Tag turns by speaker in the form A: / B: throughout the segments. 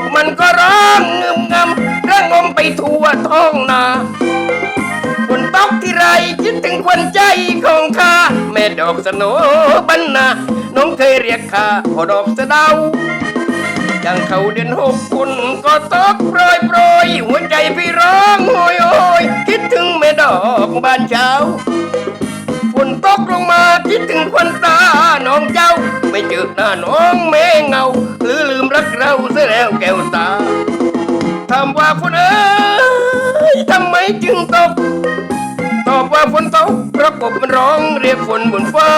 A: บมันก็ร้องงึมงำระงมไปทั่วท้องนาฝนตกที่ไรคิดถึงควันใจของข้าแม่ดอกสโนบันนาน้องเคยเรียกข้าพอดอกสะเดาอย่างเขาเดือนหกคุณก็ตกโปรยโปรยหัวใจพี่ร้องโอยโอยคิดถึงแม่ดอกบ้านเช้าฝนตกลงมาคิดถึงควันตาน้องเจ้า ไม่เจอหน้าน้องแม่เงา เราเสียแล้วแก้วตาถามว่าฝนเอ้ยทำไมจึงตก ตอบว่าฝนตกเพราะกบมันร้องเรียกฝนบนฟ้า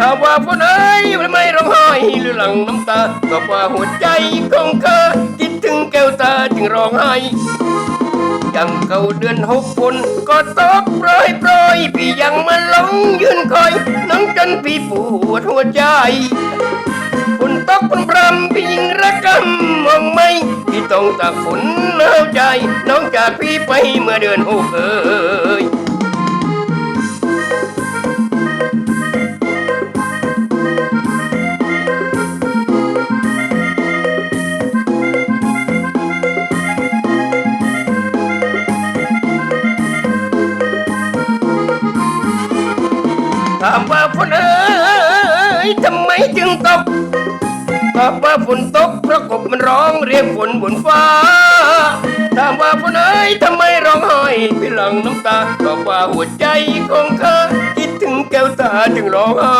A: ถามว่าฝนเอ้ยทำไมร้องไห้หรือหลังน้ำตาตอบว่าหัวใจของเธอคิดถึงแก้วตาจึงร้องไห้ยังเข้าเดือนหกฝนก็ตกโปรยโปรยพี่ยังมาหลงยืนคอยน้องจนพี่ปวดหัวใจฝนตกพรำ ต้องตากฝนหนาวใจ น้องจากพี่ไปเมื่อเดือนหกเอ้ยถามว่าฝนเอ้ยทำไมจึงตก ตอบว่าฝนตกเพราะกบมันร้องเรียกฝนบนฟ้า ถามว่าฝนเอ้ยทำไมร้องไห้พี่หลังน้ำตาตอบว่าหัวใจของเธอคิดถึงแก้วตาจึงร้องไห้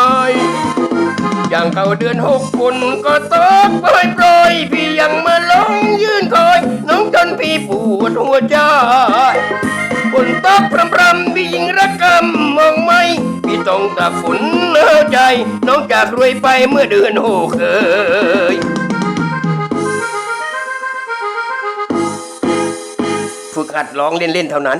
A: อย่างเข้าเดือนหกฝนก็ตกโปรยโปรยพี่ยังมาหลงยืนคอย น้องจนพี่ปวดหัวใจฝนตกพรำพรำพี่ยิงระกำ ต้องตากฝนเหลือใจ น้องจากรวยไปเมื่อเดือนหกเคยฝึกหัดร้องเล่นๆเท่านั้น